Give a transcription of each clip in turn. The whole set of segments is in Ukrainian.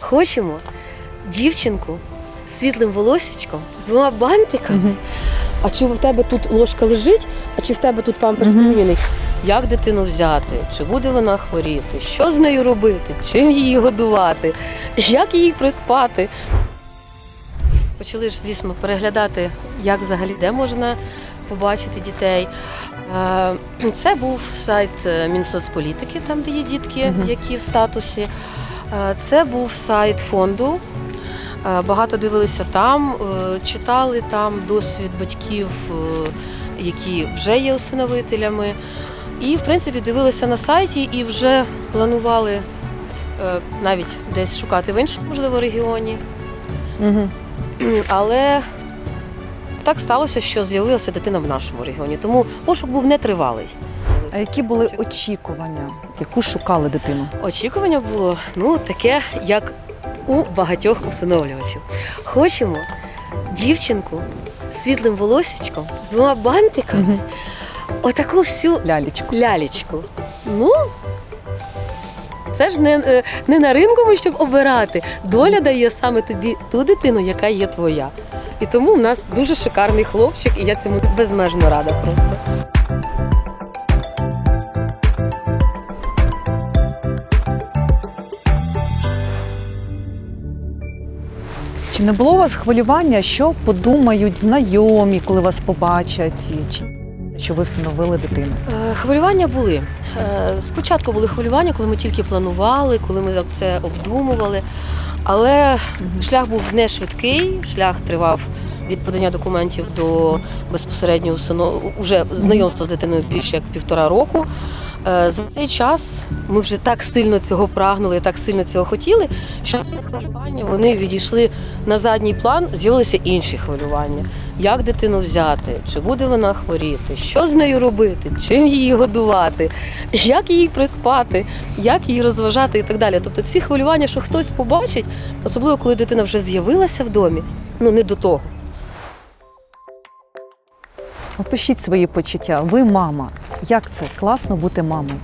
Хочемо дівчинку з світлим волосічком, з двома бантиками. А чи в тебе тут ложка лежить, а чи в тебе тут памперс Мгм. поміняний? Як дитину взяти? Чи буде вона хворіти? Що з нею робити? Чим її годувати? Як її приспати? Почали ж, звісно, переглядати, як взагалі де можна побачити дітей. Е, Це був сайт е, Мінсоцполітики, там де є дітки, які в статусі. Е, Це був сайт фонду. Е, Багато дивилися там, е, читали там досвід батьків, які вже є усиновителями. І, в принципі, дивилися на сайті і вже планували навіть десь шукати в іншому, можливо, регіоні. Угу. Але так сталося, що з'явилася дитина в нашому регіоні. Тому пошук був нетривалий. А які були очікування? Яку шукали дитину? Очікування було ну таке, як у багатьох усиновлювачів. Хочемо дівчинку з світлим волосічком, з двома бантиками, Угу. отаку всю Лялечку. лялечку. Ну. Це ж не, е, не на ринку, ми, щоб обирати. Доля дає саме тобі ту дитину, яка є твоя. І тому в нас дуже шикарний хлопчик, і я цьому безмежно рада просто. Не було у вас хвилювання, що подумають знайомі, коли вас побачать, чи що ви встановили дитину? Е, Хвилювання були. Е, Спочатку були хвилювання, коли ми тільки планували, коли ми це обдумували. Але шлях був не швидкий, шлях тривав від подання документів до безпосередньо усино- уже знайомства з дитиною більше як півтора року. Е, За цей час ми вже так сильно цього прагнули, так сильно цього хотіли, що ці хвилювання вони відійшли на задній план, з'явилися інші хвилювання. Як дитину взяти, чи буде вона хворіти, що з нею робити, чим її годувати, як її приспати, як її розважати і так далі. Тобто ці хвилювання, що хтось побачить, особливо коли дитина вже з'явилася в домі, ну не до того. Опишіть свої почуття. Ви мама. Як це класно бути мамою?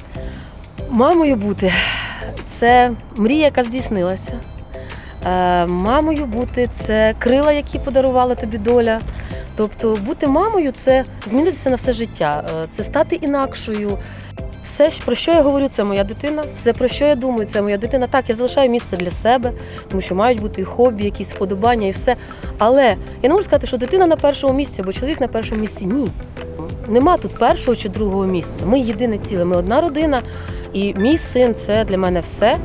Мамою бути це мрія, яка здійснилася. Е, Мамою бути це крила, які подарувала тобі доля. Тобто бути мамою це змінитися на все життя, е, це стати інакшою. Все, про що я говорю, це моя дитина. Все, про що я думаю, це моя дитина. Так, я залишаю місце для себе, тому що мають бути і хобі, якісь вподобання і все. Але я не можу сказати, що дитина на першому місці або чоловік на першому місці. Ні. Нема тут першого чи другого місця. Ми єдине ціле, ми одна родина. І мій син це для мене все.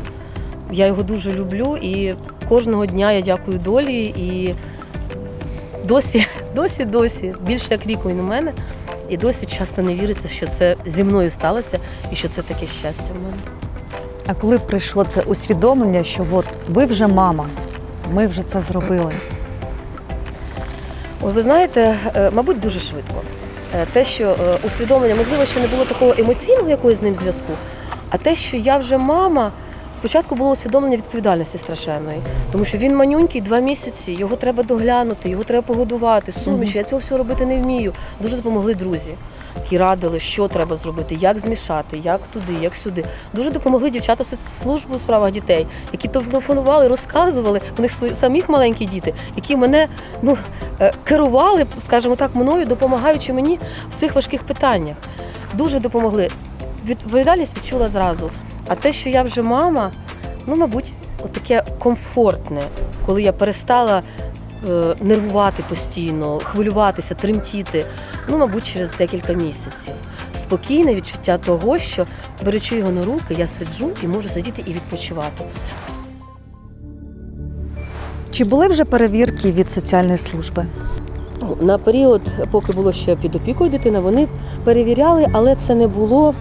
Я його дуже люблю і кожного дня я дякую долі. І досі, досі, досі, більше як рік він у мене. І досі часто не віриться, що це зі мною сталося і що це таке щастя в мене. А коли прийшло це усвідомлення, що от ви вже мама, ми вже це зробили. Ой, ви знаєте, е, мабуть, дуже швидко. Е, Те, що е, усвідомлення, можливо, ще не було такого емоційного якогось з ним зв'язку, а те, що я вже мама, спочатку було усвідомлення відповідальності страшенної, тому що він манюнький два місяці, його треба доглянути, його треба погодувати, суміші. Я цього всього робити не вмію. Дуже допомогли друзі, які радили, що треба зробити, як змішати, як туди, як сюди. Дуже допомогли дівчата соцслужби у справах дітей, які телефонували, розказували. У них свої самих маленькі діти, які мене ну е, керували, скажімо так, мною, допомагаючи мені в цих важких питаннях. Дуже допомогли. Відповідальність відчула зразу. А те, що я вже мама, ну, мабуть, таке комфортне, коли я перестала е, нервувати постійно, хвилюватися, тремтіти. Ну, мабуть, через декілька місяців. Спокійне відчуття того, що беручи його на руки, я сиджу і можу сидіти і відпочивати. Чи були вже перевірки від соціальної служби? Ну, На період, поки було ще під опікою дитина, вони перевіряли, але це не було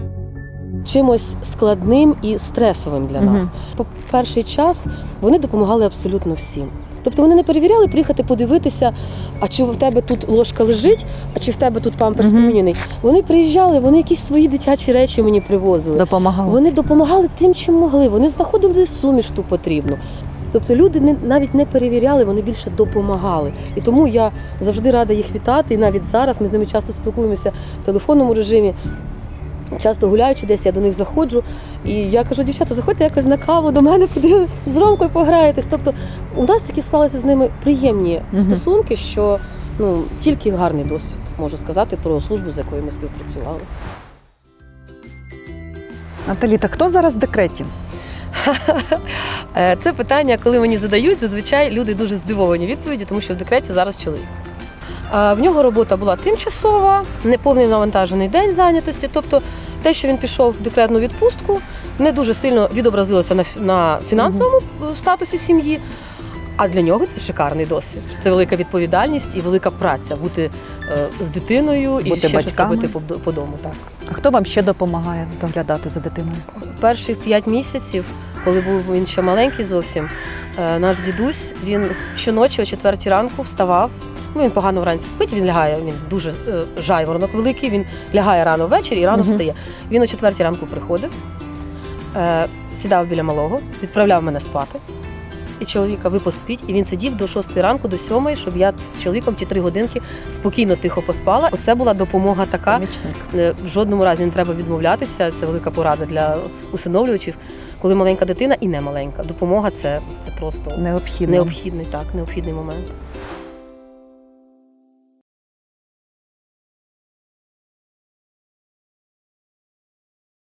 чимось складним і стресовим для нас. По перший час вони допомагали абсолютно всім. Тобто вони не перевіряли приїхати подивитися, а чи в тебе тут ложка лежить, а чи в тебе тут памперс поміняний. Вони приїжджали, вони якісь свої дитячі речі мені привозили. Допомагали? Вони допомагали тим, чим могли. Вони знаходили суміш ту потрібну. Тобто люди не, навіть не перевіряли, вони більше допомагали. І тому я завжди рада їх вітати. І навіть зараз ми з ними часто спілкуємося в телефонному режимі. Часто гуляючи десь, я до них заходжу, і я кажу, дівчата, заходьте якось на каву до мене, куди з Ромкою пограєтесь. Тобто у нас такі склалися з ними приємні Мгм. стосунки, що ну тільки гарний досвід можу сказати про службу, з якою ми співпрацювали. Наталі, так хто зараз в декреті? Е, Це питання, коли мені задають, зазвичай люди дуже здивовані відповіді, тому що в декреті зараз чоловік. В нього робота була тимчасова, неповний навантажений день зайнятості. Тобто те, що він пішов в декретну відпустку, не дуже сильно відобразилося на, на фінансовому е, статусі сім'ї. А для нього це шикарний досвід. Це велика відповідальність і велика праця бути е, з дитиною і Бути ще щось робити по, по дому. Так. А хто вам ще допомагає доглядати за дитиною? перших п'ять місяців, коли був він ще маленький зовсім, е, наш дідусь він щоночі о четвертій ранку вставав. Ну, він погано вранці спить, він лягає, він дуже е, жайворонок великий, він лягає рано ввечері і рано Мгм. встає. Він о четвертій ранку приходив, е, сідав біля малого, відправляв мене спати. І чоловіка ви поспіть, і він сидів до шостої ранку, до сьомої, щоб я з чоловіком ті три годинки спокійно тихо поспала. Оце була допомога така. Помічник. Е, В жодному разі не треба відмовлятися. Це велика порада для усиновлювачів. Коли маленька дитина і не маленька. Допомога це, це просто Необхідно. необхідний, так, необхідний момент.